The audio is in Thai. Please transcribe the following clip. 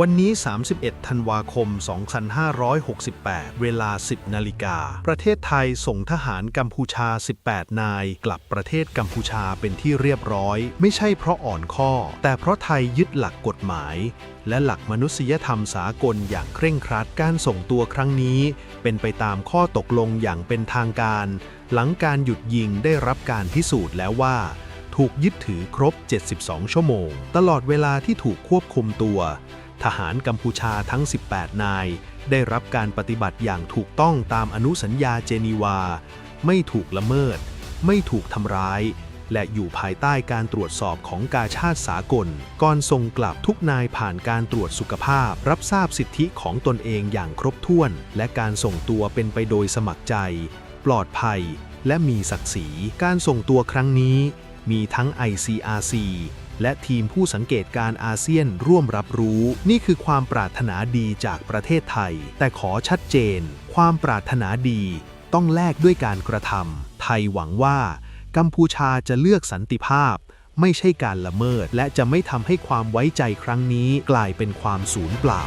วันนี้ 31 ธันวาคม 2568 เวลา 10 นาฬิกา ประเทศไทยส่งทหารกัมพูชา 18 นาย กลับประเทศกัมพูชาเป็นที่เรียบร้อย ไม่ใช่เพราะอ่อนข้อ แต่เพราะไทยยึดหลักกฎหมาย และหลักมนุษยธรรมสากลอย่างเคร่งครัด การส่งตัวครั้งนี้ เป็นไปตามข้อตกลงอย่างเป็นทางการ หลังการหยุดยิงได้รับการพิสูจน์แล้วว่าถูกยึดถือครบ 72 ชั่วโมง ตลอดเวลาที่ถูกควบคุมตัว ทหารกัมพูชาทั้ง 18 นาย ได้รับการปฏิบัติอย่างถูกต้องตามอนุสัญญาเจนีวา ไม่ถูกละเมิด ไม่ถูกทำร้าย และอยู่ภายใต้การตรวจสอบของกาชาติสากล ก่อนส่งกลับทุกนายผ่านการตรวจสุขภาพ รับทราบสิทธิของตนเองอย่างครบถ้วน และการส่งตัวเป็นไปโดยสมัครใจ ปลอดภัย และมีศักดิ์ศรี การส่งตัวครั้งนี้ มีทั้ง ICRC และทีมผู้สังเกตการอาเซียนร่วมรับรู้ นี่คือความปรารถนาดีจากประเทศไทย แต่ขอชัดเจน ความปรารถนาดีต้องแลกด้วยการกระทำไทยหวังว่า กัมพูชาจะเลือกสันติภาพ ไม่ใช่การละเมิด และจะไม่ทำให้ความไว้ใจครั้งนี้กลายเป็นความสูญเปล่า